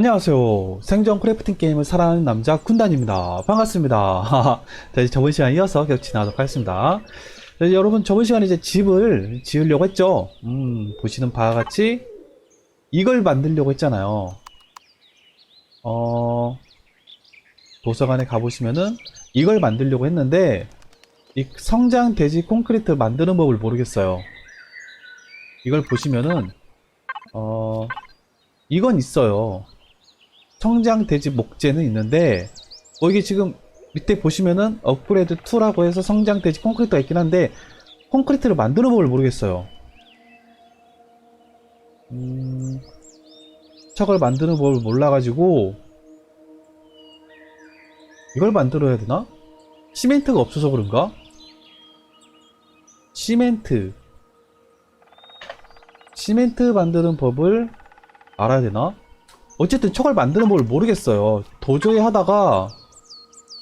안녕하세요. 생존 크래프팅 게임을 사랑하는 남자 군단입니다. 반갑습니다. 자, 이제 저번 시간 이어서 계속 지나가도록 하겠습니다. 자, 여러분, 저번 시간에 이제 집을 지으려고 했죠? 음, 보시는 바와 같이 이걸 만들려고 했잖아요. 어, 도서관에 가보시면은 이걸 만들려고 했는데, 이 성장 돼지 콘크리트 만드는 법을 모르겠어요. 이걸 보시면은, 어, 이건 있어요. 성장 돼지 목재는 있는데 어 이게 지금 밑에 보시면은 업그레이드 2라고 해서 성장 돼지 콘크리트가 있긴 한데 콘크리트를 만드는 법을 모르겠어요. 음, 척을 만드는 법을 몰라가지고 이걸 만들어야 되나? 시멘트가 없어서 그런가? 시멘트 시멘트 만드는 법을 알아야 되나? 어쨌든 척을 만드는 법을 모르겠어요. 도저히 하다가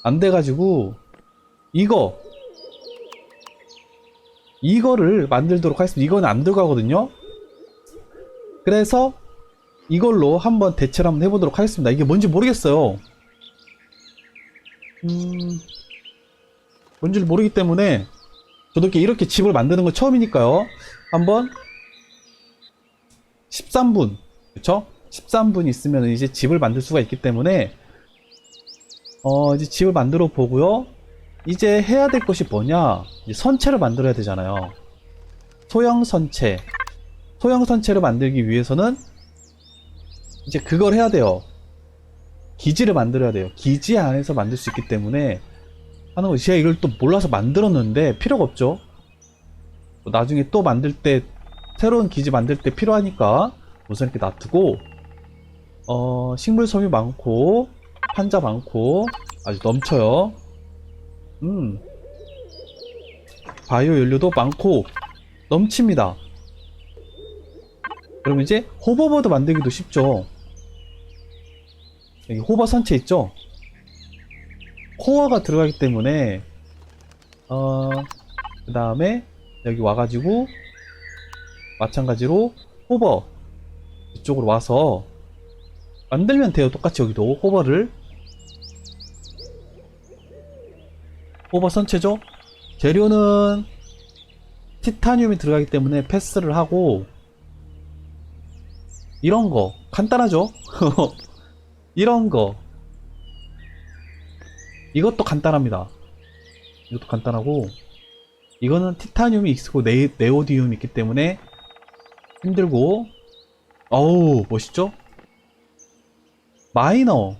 안 돼가지고 이거 이거를 만들도록 하겠습니다. 이건 안 들어가거든요. 그래서 이걸로 한번 대체를 한번 해보도록 하겠습니다. 이게 뭔지 모르겠어요. 음, 뭔지를 모르기 때문에 저도 이렇게, 이렇게 집을 만드는 건 처음이니까요. 한번 13분, 그쵸? 13분 있으면 이제 집을 만들 수가 있기 때문에 어 이제 집을 만들어 보고요. 이제 해야 될 것이 뭐냐? 선체를 만들어야 되잖아요. 소형 선체. 소형 선체를 만들기 위해서는 이제 그걸 해야 돼요. 기지를 만들어야 돼요. 기지 안에서 만들 수 있기 때문에 하는 거 제가 이걸 또 몰라서 만들었는데 필요가 없죠. 나중에 또 만들 때 새로운 기지 만들 때 필요하니까 우선 이렇게 놔두고 어, 식물섬이 많고 판자 많고 아주 넘쳐요. 음. 바이오 연료도 많고 넘칩니다. 그럼 이제 호버보드 만들기도 쉽죠. 여기 호버 선체 있죠? 코어가 들어가기 때문에 어, 그 다음에 여기 와가지고 마찬가지로 호버 이쪽으로 와서 만들면 돼요. 똑같이 여기도 호버를 호버 선체죠. 재료는 티타늄이 들어가기 때문에 패스를 하고 이런 거 간단하죠. 이런 거 이것도 간단합니다. 이것도 간단하고 이거는 티타늄이 있고 네, 네오디움이 있기 때문에 힘들고 어우 멋있죠? 마이너.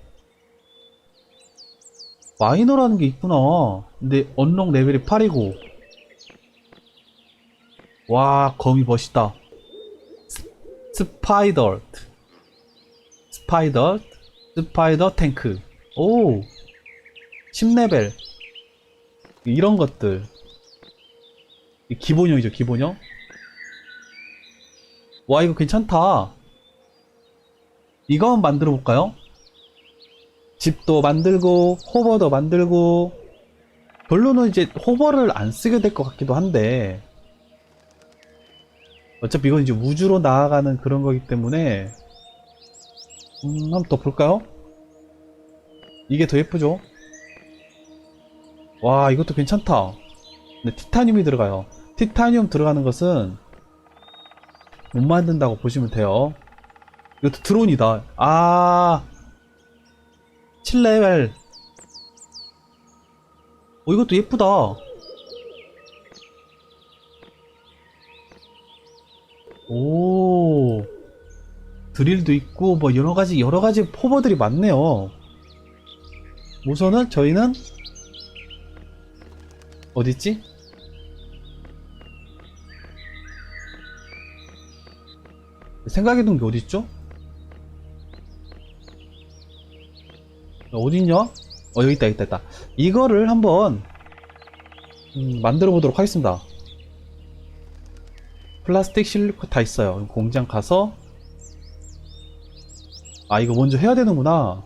마이너라는 게 있구나. 근데 언록 레벨이 8이고. 와 거미 멋있다. 스, 스파이더 스파이더 스파이더 탱크. 오 10레벨. 이런 것들. 이 기본형이죠 기본형? 와 이거 괜찮다 이거 한번 만들어 볼까요? 집도 만들고 호버도 만들고 별로는 이제 호버를 안 쓰게 될 것 같기도 한데 어차피 이건 이제 우주로 나아가는 그런 거기 때문에 음 한번 더 볼까요? 이게 더 예쁘죠? 와 이것도 괜찮다 근데 티타늄이 들어가요 티타늄 들어가는 것은 못 만든다고 보시면 돼요 이것도 드론이다. 아, 7레벨. 오, 이것도 예쁘다. 오, 드릴도 있고, 뭐, 여러 가지, 여러 가지 포버들이 많네요. 우선은 저희는, 어딨지? 생각해둔 게 어딨죠? 어딨냐? 어, 여기 있다, 있다, 있다. 이거를 한번, 음, 만들어 보도록 하겠습니다. 플라스틱 실리콘 다 있어요. 공장 가서, 아, 이거 먼저 해야 되는구나.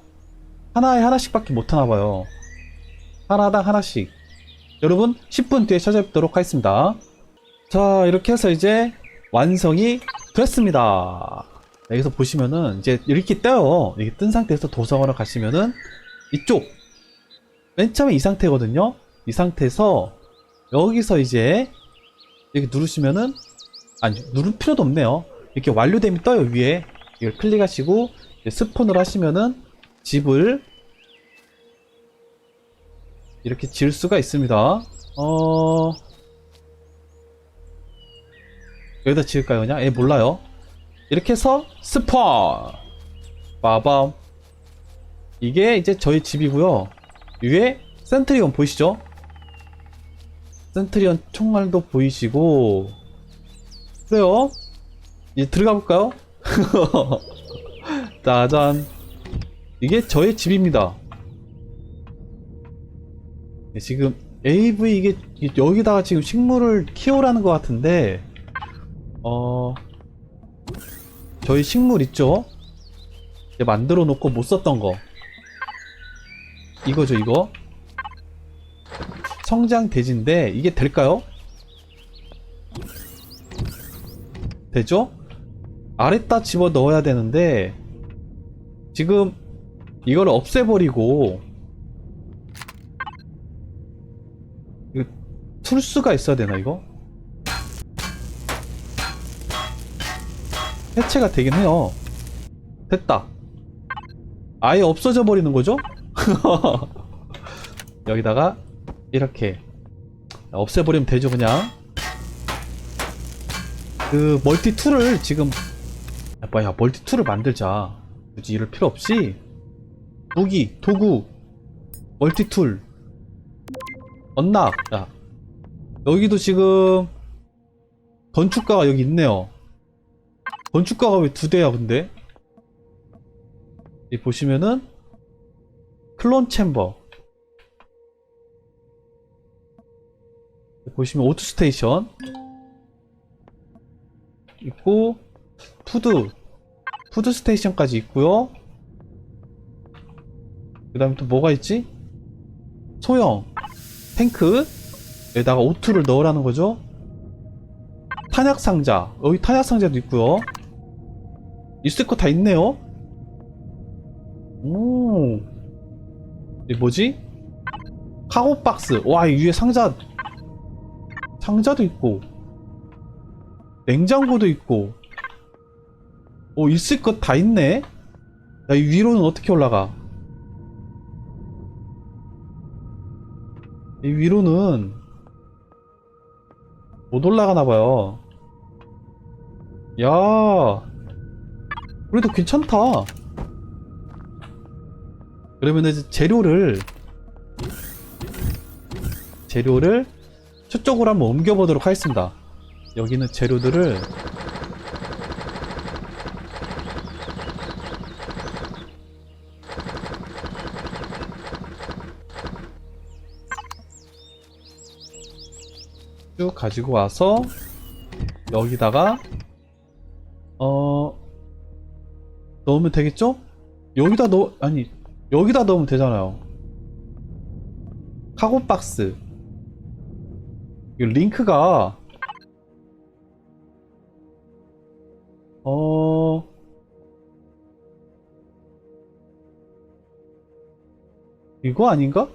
하나에 하나씩 밖에 못 하나봐요. 하나당 하나씩. 여러분, 10분 뒤에 찾아뵙도록 하겠습니다. 자, 이렇게 해서 이제 완성이 됐습니다. 여기서 보시면은 이제 이렇게 떠요. 이렇게 뜬 상태에서 도서관을 가시면은 이쪽 맨 처음에 이 상태거든요. 이 상태에서 여기서 이제 이렇게 누르시면은 아니 누를 필요도 없네요. 이렇게 완료됨이 떠요 위에 이걸 클릭하시고 스폰을 하시면은 집을 이렇게 지을 수가 있습니다. 어 여기다 지을까요 그냥? 예 몰라요. 이렇게 해서 스폰 빠밤 이게 이제 저희 집이고요. 위에 센트리온 보이시죠? 센트리온 총알도 보이시고 그래요 이제 들어가 볼까요? 짜잔 이게 저의 집입니다 네, 지금 AV 이게 이- 여기다가 지금 식물을 키우라는 것 같은데 어 저희 식물 있죠? 만들어 놓고 못 썼던 거 이거죠 이거 성장 대지인데 이게 될까요? 되죠? 아래다 집어 넣어야 되는데 지금 이걸 없애버리고 이거 툴수가 있어야 되나 이거? 해체가 되긴 해요. 됐다. 아예 없어져 버리는 거죠? 여기다가 이렇게 없애버리면 되죠 그냥. 그 멀티 툴을 지금 야, 뭐야 멀티 툴을 만들자. 굳이 이럴 필요 없이. 무기 도구 멀티 툴. 언락. 야 여기도 지금 건축가가 여기 있네요 건축가가 왜 두 대야 근데? 이 보시면은 클론 챔버. 보시면 오토 스테이션. 있고 푸드. 푸드 스테이션까지 있고요. 그 다음에 또 뭐가 있지? 소형. 탱크. 여기다가 오투를 넣으라는 거죠. 탄약 상자. 여기 탄약 상자도 있고요 있을 거 다 있네요. 오. 이게 뭐지? 카고 박스. 와 이 위에 상자. 상자도 있고. 냉장고도 있고. 오 있을 것 다 있네. 야, 이 위로는 어떻게 올라가? 이 위로는 못 올라가나봐요. 야 그래도 괜찮다. 그러면 이제 재료를 재료를 저쪽으로 한번 옮겨보도록 하겠습니다. 여기는 재료들을 쭉 가지고 와서 여기다가 어 넣으면 되겠죠? 여기다 넣 아니 여기다 넣으면 되잖아요 카고 박스 이 링크가 어 이거 아닌가?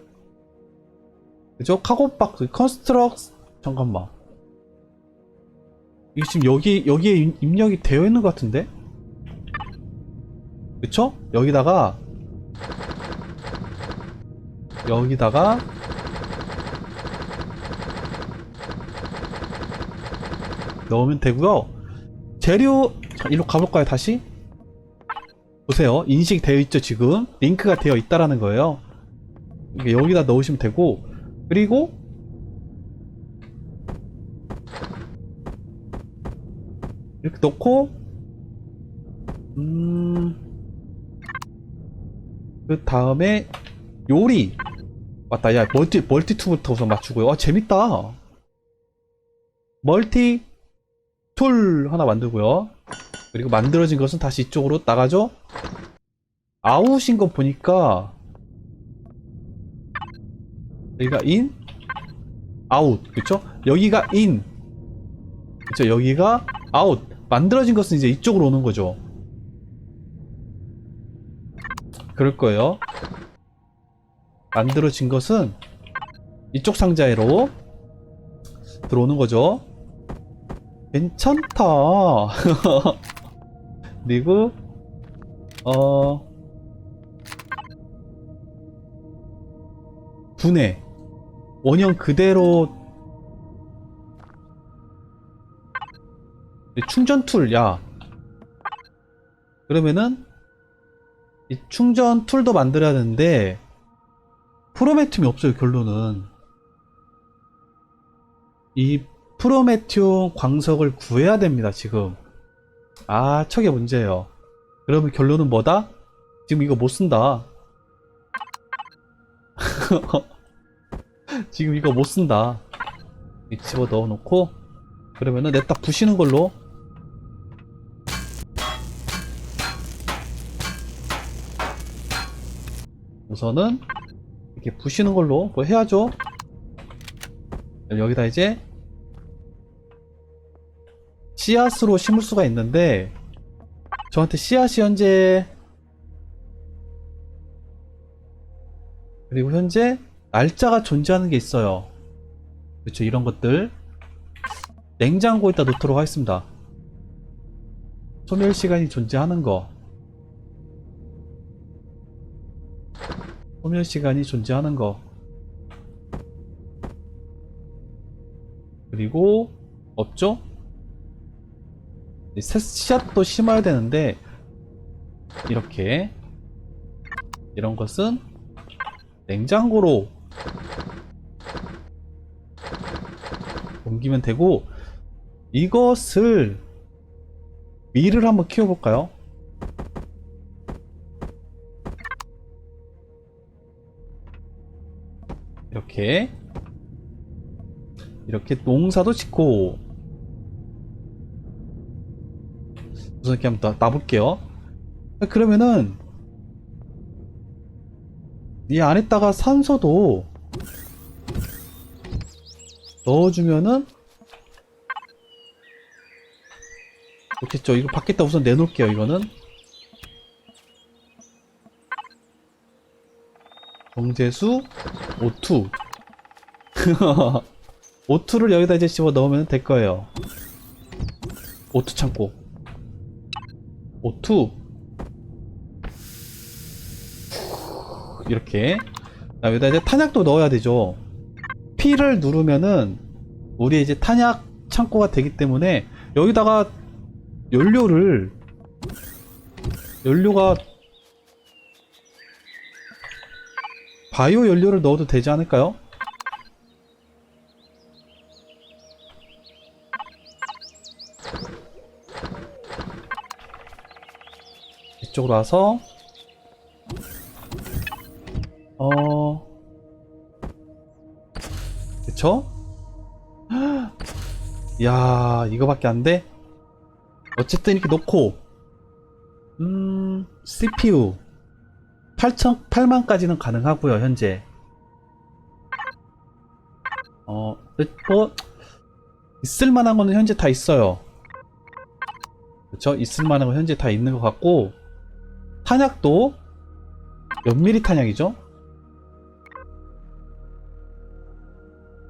그죠? 카고 박스 컨스트럭 잠깐만 이게 지금 여기 여기에 입- 입력이 되어 있는 것 같은데? 그쵸? 여기다가 여기다가 넣으면 되고요 재료 자, 일로 가볼까요 다시? 보세요 인식 되어 있죠 지금 링크가 되어 있다라는 거예요 여기다 넣으시면 되고 그리고 이렇게 넣고 음... 그 다음에 요리 맞다. 야 멀티 멀티 툴부터 우선 맞추고요. 아 재밌다. 멀티 툴 하나 만들고요. 그리고 만들어진 것은 다시 이쪽으로 나가죠. 아웃인 거 보니까 여기가 인 아웃 그쵸? 여기가 인 그쵸? 여기가 아웃 만들어진 것은 이제 이쪽으로 오는 거죠 그럴 거예요. 만들어진 것은 이쪽 상자로 들어오는 거죠. 괜찮다. 그리고 어 분해 원형 그대로 충전 툴, 야. 그러면은 이 충전 툴도 만들어야 되는데 프로메튬이 없어요, 결론은. 이 프로메튬 광석을 구해야 됩니다, 지금. 아, 저게 문제예요. 그러면 결론은 뭐다? 지금 이거 못 쓴다. 지금 이거 못 쓴다. 이 집어 넣어 놓고 그러면은 냅다 부시는 걸로 우선은 이렇게 부시는 걸로 뭐 해야죠. 여기다 이제 씨앗으로 심을 수가 있는데 저한테 씨앗이 현재 그리고 현재 날짜가 존재하는 게 있어요. 그렇죠. 이런 것들. 냉장고에다 놓도록 하겠습니다. 소멸 시간이 존재하는 거 소멸 시간이 존재하는 거 그리고 없죠? 씨앗도 심어야 되는데 이렇게 이런 것은 냉장고로 옮기면 되고 이것을 밀을 한번 키워볼까요? 이렇게. 이렇게 농사도 짓고. 우선 이렇게 한번 놔- 놔볼게요. 그러면은 이 안에다가 산소도 넣어주면은 좋겠죠 이거 밖에다 우선 내놓을게요 이거는. 정제수 O2 O2를 여기다 이제 집어 넣으면 될 거예요. O2 창고. O2 이렇게. 자, 여기다 이제 탄약도 넣어야 되죠. P를 누르면은 우리 이제 탄약 창고가 되기 때문에 여기다가 연료를 연료가 바이오 연료를 넣어도 되지 않을까요? 이쪽으로 와서 어 그쵸? 야 이거밖에 안 돼? 어쨌든 이렇게 놓고 음 CPU 8천 8만까지는 가능하고요 현재 어, 뭐 있을 만한 거는 현재 다 있어요. 그렇죠? 있을 만한 건 현재 다 있는 것 같고 탄약도 몇 미리 탄약이죠?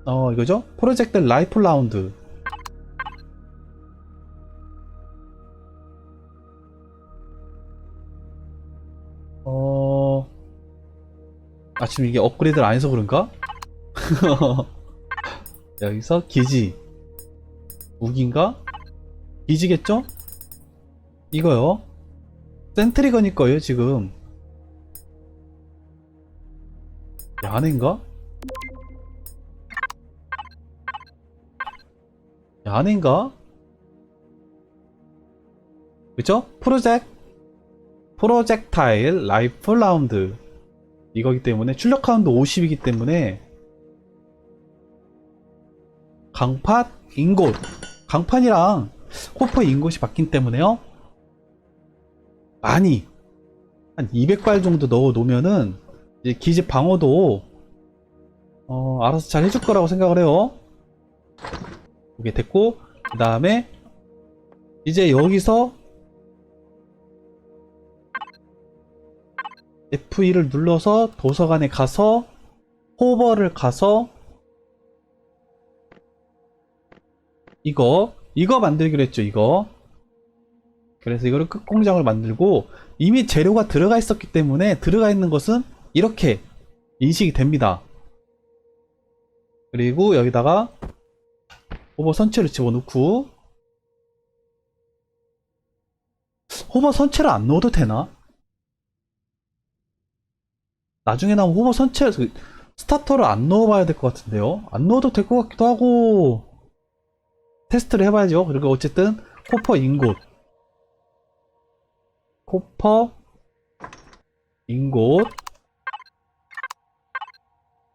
어 이거죠? 프로젝트 라이플 라운드 아 지금 이게 업그레이드를 안 해서 그런가? 여기서 기지 무기인가? 기지겠죠? 이거요 센트리건일 거예요 지금 야네인가? 야네인가? 그죠? 프로젝트 프로젝타일 라이플 라운드 이거기 때문에 출력 카운트 50이기 때문에 강팟 인곳 강판이랑 코퍼 인곳이 바뀐 때문에요. 많이 한 200발 정도 넣어 놓으면은 이제 기지 방어도 어, 알아서 잘 해줄 거라고 생각을 해요. 이게 됐고 그 다음에 이제 여기서 F2를 눌러서 도서관에 가서 호버를 가서 이거 이거 만들기로 했죠 이거 그래서 이거를 끝공장을 만들고 이미 재료가 들어가 있었기 때문에 들어가 있는 것은 이렇게 인식이 됩니다 그리고 여기다가 호버 선체를 집어넣고 호버 선체를 안 넣어도 되나? 나중에 나온 호버 선체 그 스타터를 안 넣어봐야 될 것 같은데요. 안 넣어도 될 것 같기도 하고 테스트를 해봐야죠. 그리고 어쨌든 코퍼 인곳, 코퍼 인곳,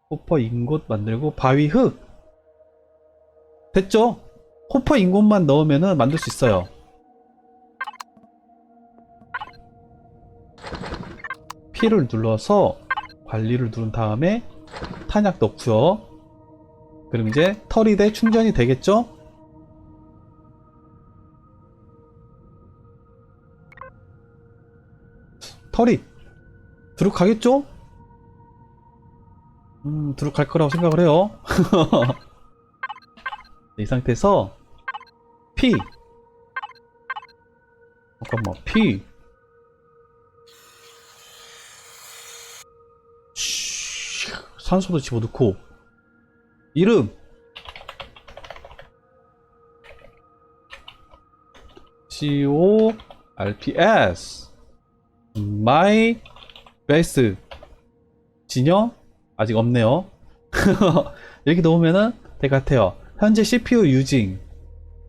코퍼 인곳 만들고 바위 흙 됐죠? 코퍼 인곳만 넣으면은 만들 수 있어요. P를 눌러서 관리를 누른 다음에 탄약 넣고요. 그럼 이제 털이 돼 충전이 되겠죠? 털이 들어가겠죠? 음, 들어갈 거라고 생각을 해요. 이 상태에서 P 잠깐만 P 산소도 집어넣고. 이름. C O R P S. My Base 진영 아직 없네요. 이렇게 넣으면은 될 것 같아요. 현재 CPU using.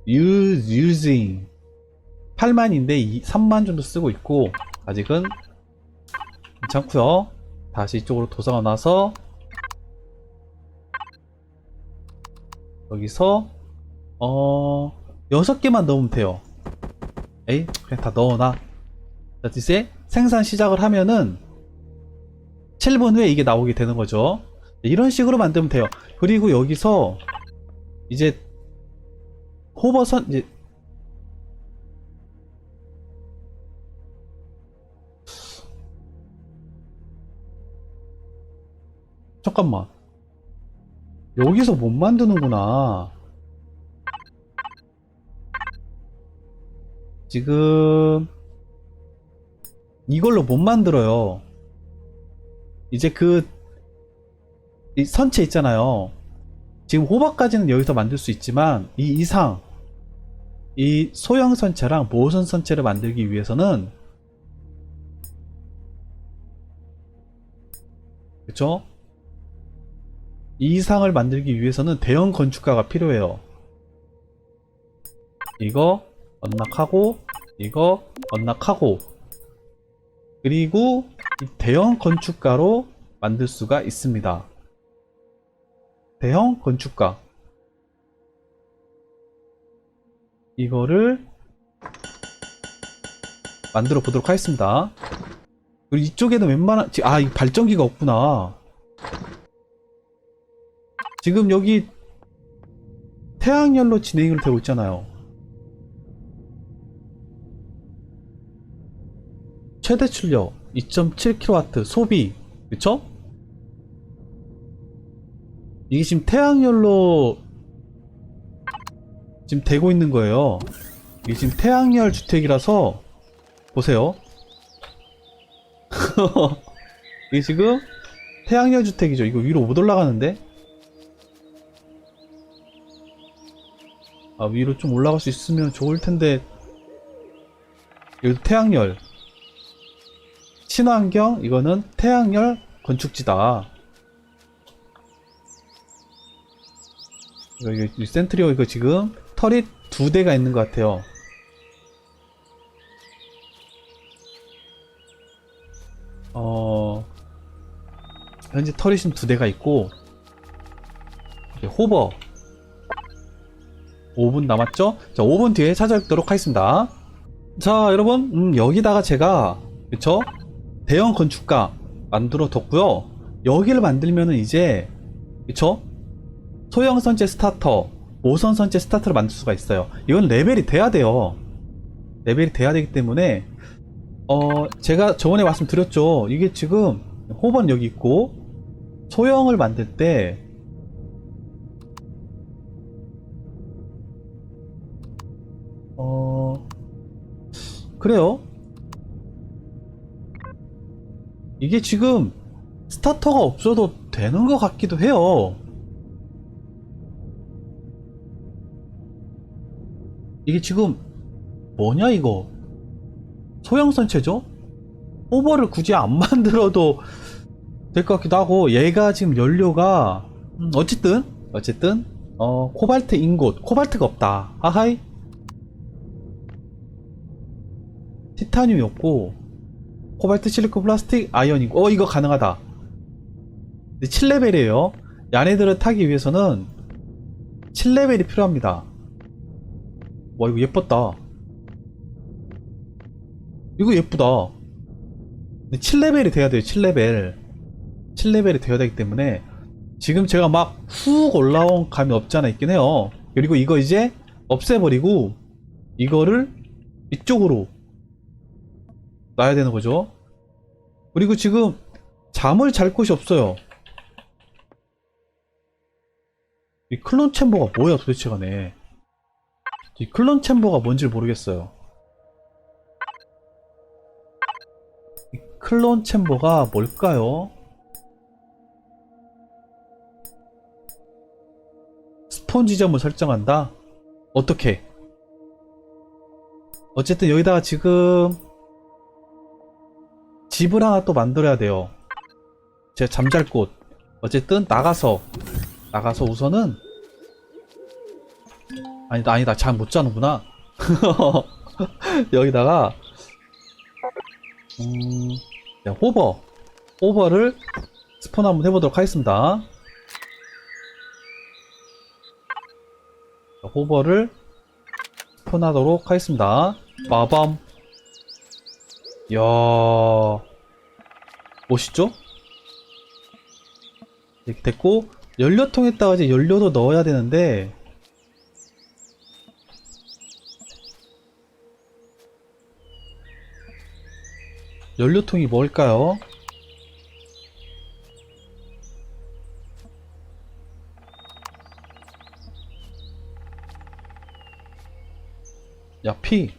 Use using. 8만인데 3만 정도 쓰고 있고 아직은 괜찮고요. 다시 이쪽으로 도서가 나서 여기서 어 여섯 개만 넣으면 돼요. 에이 그냥 다 넣어놔. 자 이제 생산 시작을 하면은 7분 후에 이게 나오게 되는 거죠. 이런 식으로 만들면 돼요. 그리고 여기서 이제 호버선 이제 잠깐만. 여기서 못 만드는구나. 지금 이걸로 못 만들어요. 이제 그, 이 선체 있잖아요. 지금 호박까지는 여기서 만들 수 있지만, 이 이상, 이 소형 선체랑 모선 선체를 만들기 위해서는, 그쵸? 이 이상을 만들기 위해서는 대형 건축가가 필요해요. 이거 언락하고, 이거 언락하고, 그리고 이 대형 건축가로 만들 수가 있습니다. 대형 건축가. 이거를 만들어 보도록 하겠습니다. 그리고 이쪽에는 웬만한, 지- 아, 이 발전기가 없구나. 지금 여기 태양열로 진행을 되고 있잖아요. 최대 출력 2.7kW 소비. 그쵸? 이게 지금 태양열로 지금 되고 있는 거예요. 이게 지금 태양열 주택이라서 보세요. 이게 지금 태양열 주택이죠. 이거 위로 못 올라가는데 아 위로 좀 올라갈 수 있으면 좋을 텐데 여기 태양열 친환경 이거는 태양열 건축지다. 이 센트리오 이거 지금 털이 두 대가 있는 것 같아요. 어 현재 털이 지금 두 대가 있고 호버 5분 남았죠? 자 5분 뒤에 찾아뵙도록 하겠습니다. 자 여러분 음, 여기다가 제가 그쵸? 대형 건축가 만들어 뒀고요. 여기를 만들면은 이제 그쵸? 소형 선체 스타터, 모선 선체 스타터를 만들 수가 있어요. 이건 레벨이 돼야 돼요. 레벨이 돼야 되기 때문에 어, 제가 저번에 말씀드렸죠. 이게 지금 호번 여기 있고 소형을 만들 때 그래요. 이게 지금 스타터가 없어도 되는 것 같기도 해요. 이게 지금 뭐냐 이거 소형 선체죠? 오버를 굳이 안 만들어도 될 것 같기도 하고 얘가 지금 연료가 음, 어쨌든 어쨌든 어 코발트 인곳 코발트가 없다 하하이 티타늄이 없고 코발트 실리콘 플라스틱 아이언이고 어 이거 가능하다. 7레벨이에요. 야네들을 타기 위해서는 7레벨이 필요합니다. 와 이거 예뻤다. 이거 예쁘다. 근데 7레벨이 돼야 돼요 7레벨. 7레벨이 되어야 되기 때문에 지금 제가 막 훅 올라온 감이 없지 않아 있긴 해요. 그리고 이거 이제 없애버리고 이거를 이쪽으로 놔야 되는 거죠 그리고 지금 잠을 잘 곳이 없어요 이 클론 챔버가 뭐야 도대체 간에 이 클론 챔버가 뭔지 모르겠어요 이 클론 챔버가 뭘까요? 스폰 지점을 설정한다? 어떻게? 어쨌든 여기다가 지금 집을 하나 또 만들어야 돼요. 제 잠잘 곳. 어쨌든 나가서 나가서 우선은 아니다 아니다 잠 못 자는구나. 여기다가 음, 자, 호버 호버를 스폰 한번 해보도록 하겠습니다. 자, 호버를 스폰하도록 하겠습니다. 마밤. 이야, 멋있죠? 이렇게 됐고, 연료통에다가 이제 연료도 넣어야 되는데, 연료통이 뭘까요? 야, 피.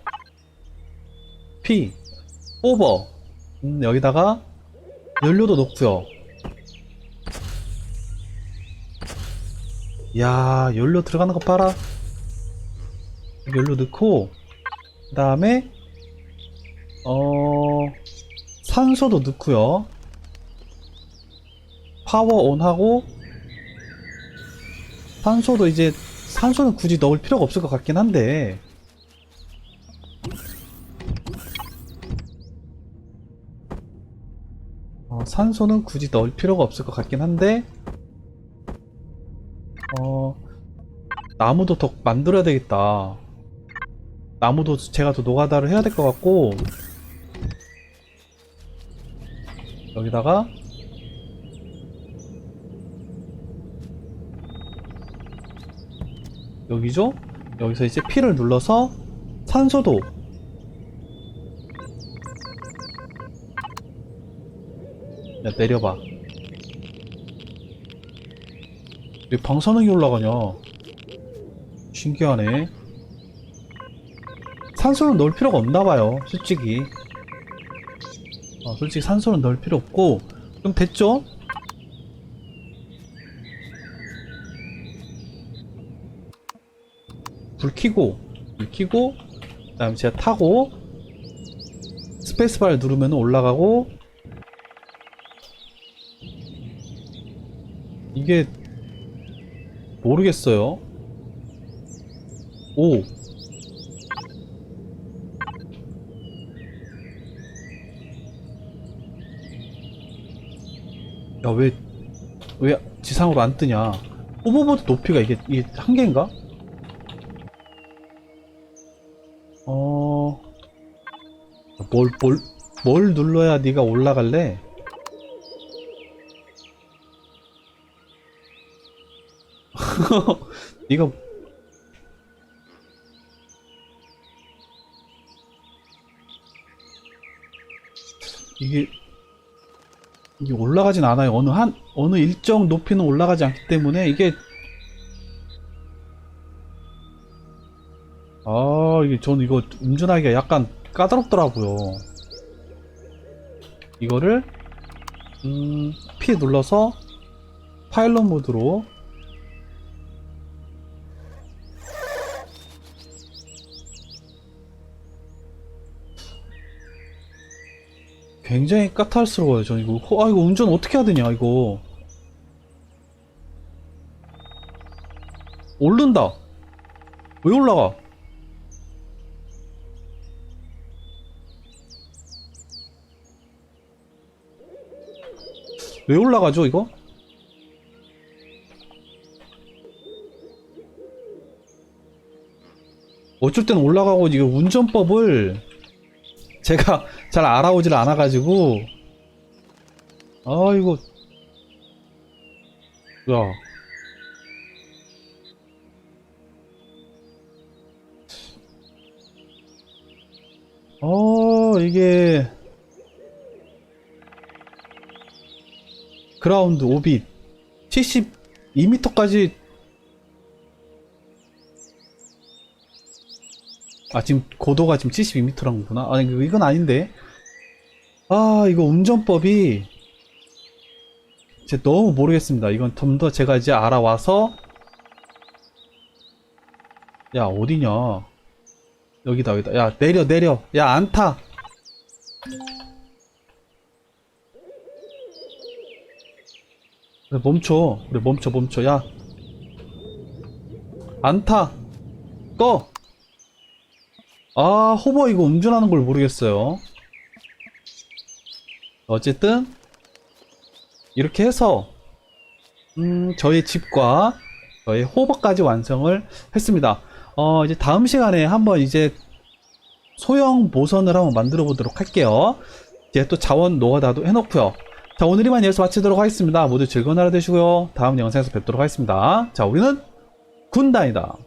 피. 오버. 음, 여기다가 연료도 넣고요. 야, 연료 들어가는 거 봐라. 연료 넣고, 그 다음에, 어, 산소도 넣고요. 파워 온 하고, 산소도 이제, 산소는 굳이 넣을 필요가 없을 것 같긴 한데, 산소는 굳이 넣을 필요가 없을 것 같긴 한데 어 나무도 더 만들어야 되겠다 나무도 제가 더 노가다를 해야 될 것 같고 여기다가 여기죠? 여기서 이제 P를 눌러서 산소도 야 내려봐. 왜 방사능이 올라가냐? 신기하네. 산소는 넣을 필요가 없나봐요 솔직히. 어, 솔직히 산소는 넣을 필요 없고 그럼 됐죠? 불 켜고 불 켜고 그 다음에 제가 타고 스페이스바를 누르면 올라가고 이게 모르겠어요. 오. 야, 왜, 왜 지상으로 안 뜨냐? 호버보드 높이가 이게, 이게 한계인가? 어, 뭘, 뭘, 뭘 눌러야 네가 올라갈래? 네가 이게 이게 올라가진 않아요. 어느 한 어느 일정 높이는 올라가지 않기 때문에 이게 아 이게 저는 이거 운전하기가 약간 까다롭더라고요. 이거를 음, P 눌러서 파일럿 모드로 굉장히 까탈스러워요. 저 이거 호- 아 이거 운전 어떻게 해야 되냐 이거 오른다. 왜 올라가? 왜 올라가죠 이거? 어쩔 땐 올라가고 이거 운전법을 제가 잘 알아오질 않아가지고. 아 이거 야. 어, 이게. 그라운드 오빗 72m까지 아 지금 고도가 지금 72m란 거구나. 아니 이거- 이건 아닌데. 아 이거 운전법이 제가 너무 모르겠습니다. 이건 좀 더 제가 이제 알아와서 야 어디냐? 여기다 여기다. 야 내려 내려. 야 안타. 그래 멈춰. 그래 멈춰 멈춰. 야. 안타. 꺼 아, 호버 이거 운전하는 걸 모르겠어요. 어쨌든, 이렇게 해서, 음, 저의 집과 저의 호버까지 완성을 했습니다. 어, 이제 다음 시간에 한번 이제 소형 모선을 한번 만들어 보도록 할게요. 이제 또 자원 노가다도 해놓고요. 자, 오늘 이만 여기서 마치도록 하겠습니다. 모두 즐거운 하루 되시고요. 다음 영상에서 뵙도록 하겠습니다. 자, 우리는 군단이다.